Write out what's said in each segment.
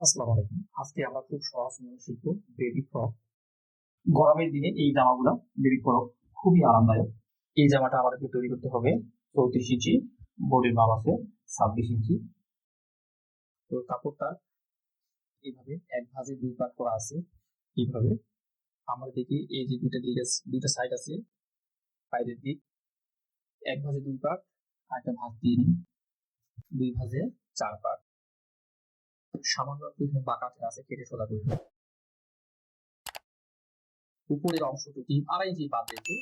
আসসালামু আলাইকুম। আজকে আমরা খুব সহজ নিয়মে শিখব বেবি ফ্রক গরমের দিনে এই জামাগুলো বেবি ফ্রক খুবই আরামদায়ক। এই জামাটা আমাদেরকে তৈরি করতে হবে চৌত্রিশ ইঞ্চি। বডির মাপ আছে ছাব্বিশ ইঞ্চি। তো কাপড়টা এইভাবে এক ভাঁজে দুই পাট করা আছে। এইভাবে আমরা দেখি এই যে দুইটা দিক আছে, দুইটা সাইড আছে। বাইরের দিক এক ভাঁজে দুই পাট আর একটা ভাঁজ দিয়ে নিই। দুই ভাঁজে চার পাট। সামান্য একটু বাঁকা আছে কেটে সোজা করে উপরের অংশটুকু আড়াই ইঞ্চি বাদ রেখে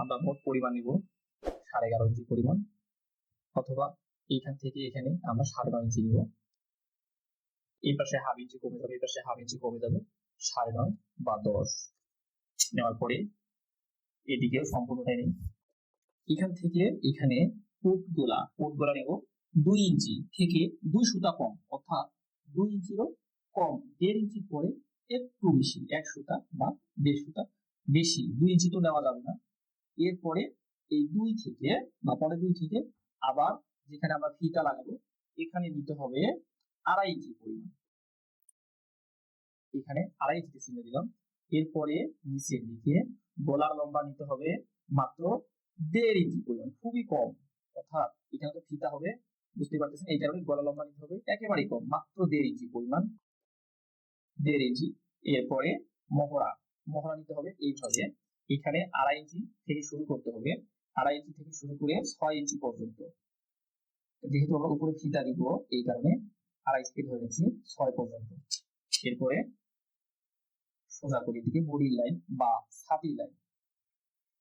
আমরা মোট পরিমাণ নিব সাড়ে এগারো ইঞ্চি পরিমাণ, অথবা এইখান থেকে এখানে আমরা সাড়ে নয় ইঞ্চি নিব। এই পাশে হাফ ইঞ্চি কমে যাবে, এই পাশে হাফ ইঞ্চি কমে যাবে, সাড়ে নয় বা দশ। নেওয়ার পরে এদিকেও সম্পূর্ণটাই নেই। এখান থেকে এখানে পুট গোলা পুট গোলা নেব দুই ইঞ্চি থেকে দুই সুতা কম, অর্থাৎ দুই ইঞ্চিরও কম, দেড় ইঞ্চি পরে একটু বেশি, এক সুতা বা দেড় সুতা বেশি, দুই ইঞ্চি তো নেওয়া যাবে না। এরপরে এই দুই থেকে বা পরে দুই থেকে আবার যেখানে আমরা ফিতা লাগাবো, এখানে নিতে হবে আড়াই ইঞ্চি পরিমাণ। এখানে আড়াই ইঞ্চি চিহ্ন দিলাম। এরপরে নিচের দিকে গলার লম্বা নিতে হবে মাত্র দেড় ইঞ্চি পরিমাণ, খুবই কম। অর্থাৎ এখানে তো ফিতা হবে বুঝতে পারতেছেন? এই কারণে গলা লম্বা নিতে হবে। একেবারেই কম, মাত্র দেড় ইঞ্চি পরিমাণ। দেড় ইঞ্চি। এরপরে মহড়া। মহড়া নিতে হবে এইভাবে। এখানে আড়াই ইঞ্চি থেকে শুরু করতে হবে। আড়াই ইঞ্চি থেকে শুরু করে ছয় ইঞ্চি পর্যন্ত। যেহেতু আমরা উপরে ফিতা দিব, এই কারণে আড়াই থেকে ধরে নিচ্ছি ছয় পর্যন্ত। এরপরে সোজা করে দিকে বডির লাইন বা ছাতির লাইন।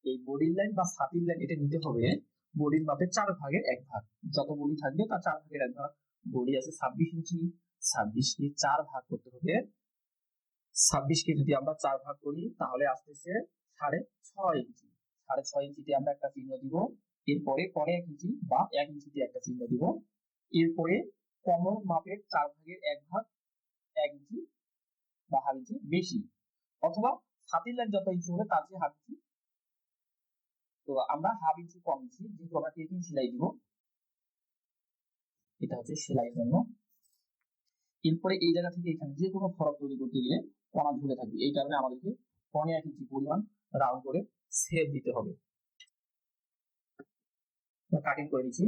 এই বডির লাইন বা ছাতির লাইন এটা নিতে হবে বডির মাপে চার ভাগের এক ভাগ। যত বডি থাকবে তার চার ভাগের এক ভাগ। বডি আছে ছাব্বিশ ইঞ্চি। ছাব্বিশকে চার ভাগ করতে হবে। ছাব্বিশকে যদি আমরা চার ভাগ করি, তাহলে আসতেছে সাড়ে ছয় ইঞ্চি। সাড়ে ছয় ইঞ্চিতে আমরা একটা চিহ্ন দিব। এরপরে পরে এক ইঞ্চি বা এক ইঞ্চিতে একটা চিহ্ন দিব। এরপরে কমন মাপের চার ভাগের এক ভাগ, এক ইঞ্চি বা হাফ ইঞ্চি বেশি। অথবা ছাতির লাইন যত ইঞ্চি হবে, তার চেয়ে হাফ ইঞ্চি তো আমরা হাফ ইঞ্চি কম দিচ্ছি যেহেতু আমরা টেকিং সেলাই দিব। এটা হচ্ছে সেলাইয়ের জন্য। এরপরে এই জায়গা থেকে এখানে যে কোনো ফরক তৈরি করতে গেলে কণা ঝুলে থাকবে। এই কারণে আমাদেরকে পনে এক ইঞ্চি পরিমাণ রাউন্ড করে সেভ দিতে হবে। কাটিং করে নিচ্ছি।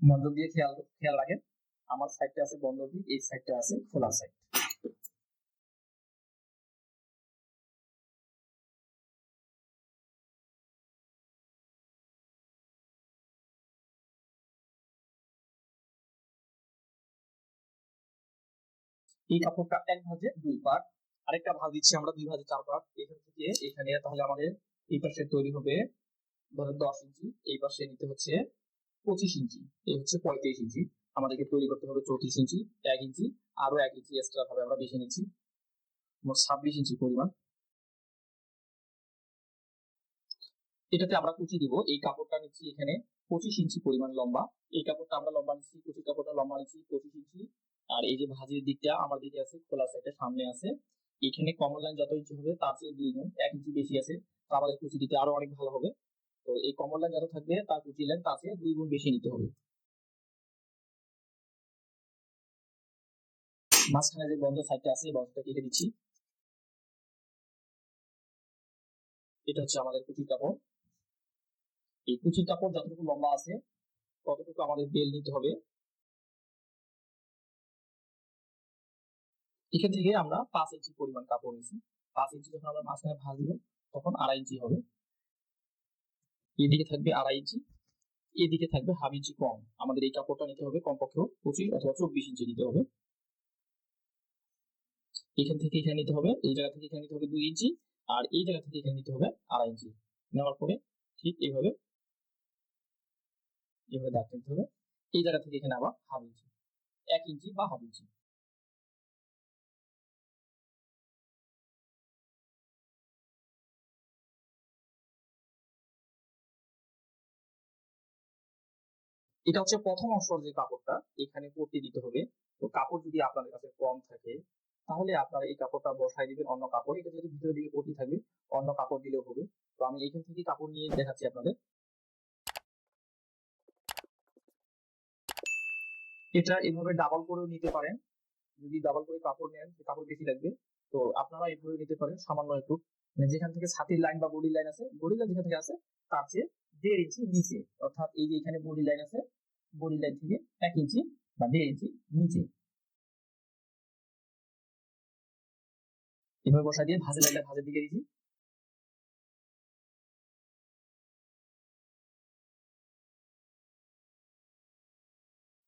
মনোযোগ দিয়ে খেয়াল খেয়াল রাখেন। আমার সাইডটা আছে বন্ধ দিক, এই সাইডটা আছে খোলা সাইড এই কাপড়টা এক ভাঁজে দুই পাট। আরেকটা দিচ্ছি আমরা, দুই ভাঁজে চার পাট। এখান থেকে এখানে তাহলে আমাদের এই পাশে তৈরি হবে ধরেন দশ ইঞ্চি, এই পাশে নিতে হচ্ছে পঁচিশ ইঞ্চি, এই হচ্ছে পঁয়ত্রিশ ইঞ্চি। আমাদেরকে তৈরি করতে হবে চৌত্রিশ ইঞ্চি, এক ইঞ্চি আরও এক ইঞ্চি এক্সট্রা ভাবে আমরা বেছে নিচ্ছি। মোট ছাব্বিশ ইঞ্চি পরিমাণ। এটাতে আমরা কুচি দিব। এই কাপড়টা নিচ্ছি এখানে পঁচিশ ইঞ্চি পরিমাণ লম্বা। এই কাপড়টা আমরা লম্বা নিচ্ছি, কুচি কাপড়টা লম্বা নিচ্ছি, পঁচিশ ইঞ্চি। আর এই যে ভাজির দিকটা আমার দিকে আছে, খোলা সাইডটা সামনে আছে। এখানে কমন লাইন যত ইঞ্চি হবে, তার চেয়ে দুই গুণ, এক ইঞ্চি বেশি আছে, তো আমাদের কুচি দিতে আরও অনেক ভালো হবে। তো এই কমন লাইন যত থাকবে, তার কুচি লাইন তার চেয়ে দুই গুণ বেশি নিতে হবে। মাঝখানে যে বন্ধ সাইডটা আছে বন্ধটা কেটে দিচ্ছি। এটা হচ্ছে আমাদের কুচির কাপড়। এই কুচির কাপড় যতটুকু লম্বা আছে, ততটুকু আমাদের বেল নিতে হবে। এখান থেকে আমরা পাঁচ ইঞ্চি পরিমাণ কাপড় নিয়েছি। পাঁচ ইঞ্চি যখন আমরা মাঝখানে ভাঁজ দিব, তখন আড়াই ইঞ্চি হবে। এদিকে থাকবে আড়াই ইঞ্চি, এদিকে থাকবে হাফ ইঞ্চি কম। আমাদের এই কাপড়টা নিতে হবে কমপক্ষেও পঁচিশ অথবা চব্বিশ ইঞ্চি নিতে হবে। এখান থেকে এখানে নিতে হবে, এই জায়গা থেকে এখানে নিতে হবে দুই ইঞ্চি, আর এই জায়গা থেকে এখানে নিতে হবে আড়াই ইঞ্চি। নেওয়ার পরে ঠিক এইভাবে এভাবে দাগ নিতে হবে। এই জায়গা থেকে এখানে আবার হাফ ইঞ্চি, এক ইঞ্চি বা হাফ ইঞ্চি। এটা হচ্ছে প্রথম অংশর যে কাপড়টা, এখানে পড়তে দিতে হবে। তো কাপড় যদি আপনাদের কাছে কম থাকে, তাহলে আপনারা এই কাপড়টা বসাই দিবেন অন্য কাপড়। এটা যদি ভিতরের দিকে পটি থাকবে, অন্য কাপড় দিলেও হবে। তো আমি এখান থেকে কাপড় নিয়ে দেখাচ্ছি আপনাদের। এটা এভাবে ডাবল করেও নিতে পারেন। যদি ডাবল করে কাপড় নেন কাপড় বেশি লাগবে। তো আপনারা এভাবে নিতে পারেন, সামান্য একটু। মানে যেখান থেকে ছাতির লাইন বা বডি লাইন আছে বডি লাইন যেখান থেকে আছে, তার চেয়ে দেড় ইঞ্চি নিচে। অর্থাৎ এই যে এখানে বডি লাইন আছে বডি লাইন থেকে এক ইঞ্চি বা দেড় ইঞ্চি নিচে। এভাবে বসা দিয়ে ভাজে লাইনটা ভাজের দিকে দিয়েছি।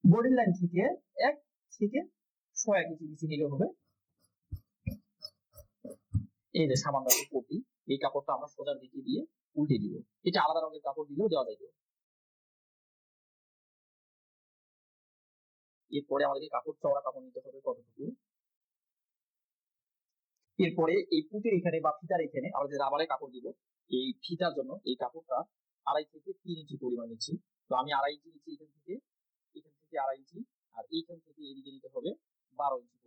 বডি লাইন থেকে এক থেকে ছয় এক ইঞ্চি নিচে নিলে হবে। এই যে সামান্য কপি, এই কাপড়টা আমরা সোজার দিকে দিয়ে উল্টে দিব। এটা আলাদা রঙের কাপড় দিলেও দেওয়া যাবে এরপরে আমাদেরকে কাপড়, চওড়া কাপড় নিতে হবে কতটুকু? এরপরে এই পুঁতের এখানে বা ফিতার এখানে আমরা যে রাবারের কাপড় দিব, এই ফিতার জন্য এই কাপড়টা আড়াই থেকে তিন ইঞ্চি পরিমাণ নিচ্ছি। তো আমি আড়াই ইঞ্চি নিচ্ছি এখান থেকে এখান থেকে আড়াই ইঞ্চি, আর এইখান থেকে এদিকে নিতে হবে বারো ইঞ্চি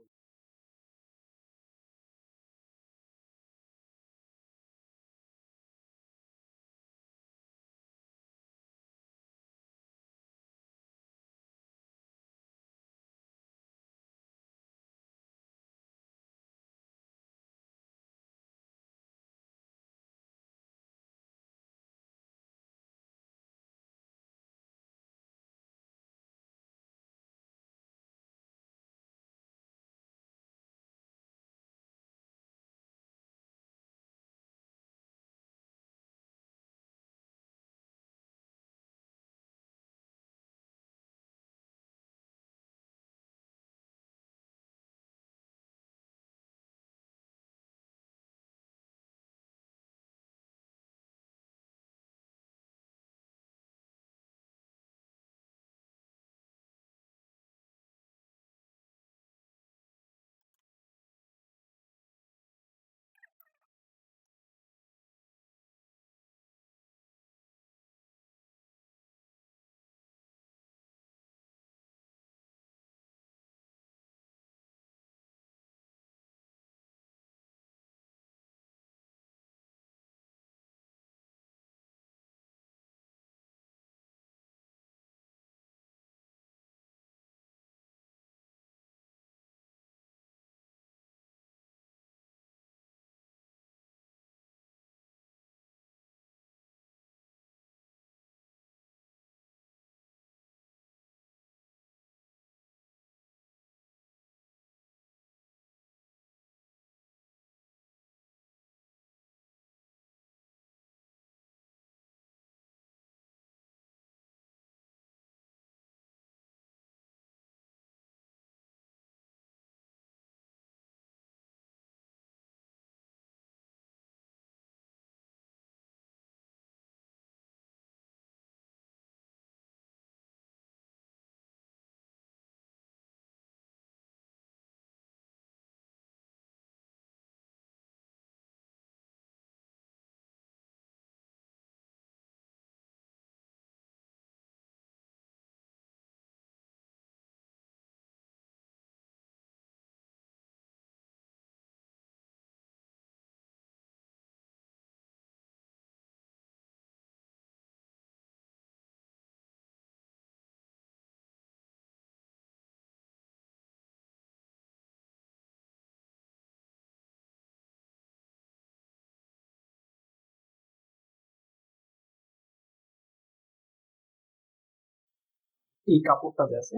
এই কাপড়টা যে আছে,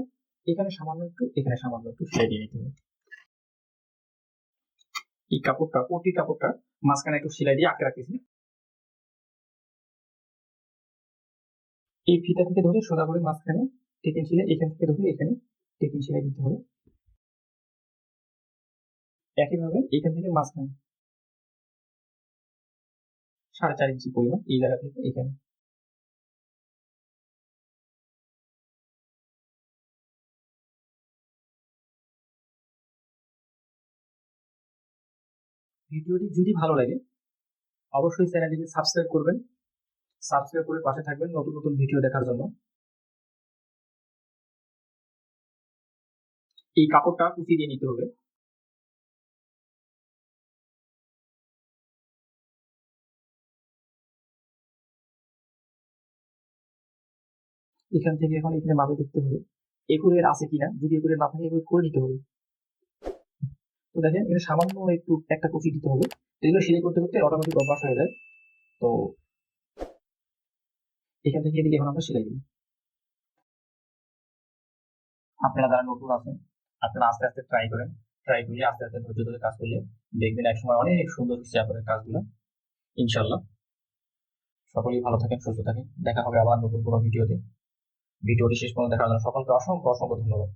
এখানে সামান্য একটু, এখানে সামান্য একটু দিয়ে নিতে হবে। এই কাপড়টা, পটি কাপড়টা মাঝখানে একটু সেলাই দিয়ে আঁকে রাখতেছি। এই ফিতা থেকে ধরে সোজা করে মাঝখানে টেকিন সেলাই, এখান থেকে ধরে এখানে টেকিন সেলাই দিতে হবে। একইভাবে এখান থেকে মাঝখানে সাড়ে চার ইঞ্চি পরিমাণ এই জায়গা থেকে এখানে ভিডিওটি যদি ভালো লাগে, অবশ্যই চ্যানেলটিকে সাবস্ক্রাইব করবেন। সাবস্ক্রাইব করে পাশে থাকবেন নতুন নতুন ভিডিও দেখার জন্য। এই কাপড়টা কুচি দিয়ে নিতে হবে। এখান থেকে এখন এখানে মাপে দেখতে হবে। একুরের আছে কিনা? যদি একুরের না থাকে করে নিতে হবে। তো দেখেন এটা সামান্য একটু একটা কুচি দিতে হবে। এগুলো সেলাই করতে করতে অটোমেটিক অভ্যাস হয়ে যায়। তো এখান থেকে এদিকে এখন আমরা সেলাই দিই আপনারা যারা নতুন আছেন, আপনারা আস্তে আস্তে ট্রাই করেন। ট্রাই করলে আস্তে আস্তে ধৈর্য ধরে কাজ করলে দেখবেন এক সময় অনেক সুন্দর হচ্ছে আপনাদের কাজগুলো। ইনশাল্লাহ সকলেই ভালো থাকেন, সুস্থ থাকেন। দেখা হবে আবার নতুন কোনো ভিডিওতে। ভিডিওটি শেষ পর্যন্ত দেখার জন্য সকলকে অসংখ্য অসংখ্য ধন্যবাদ।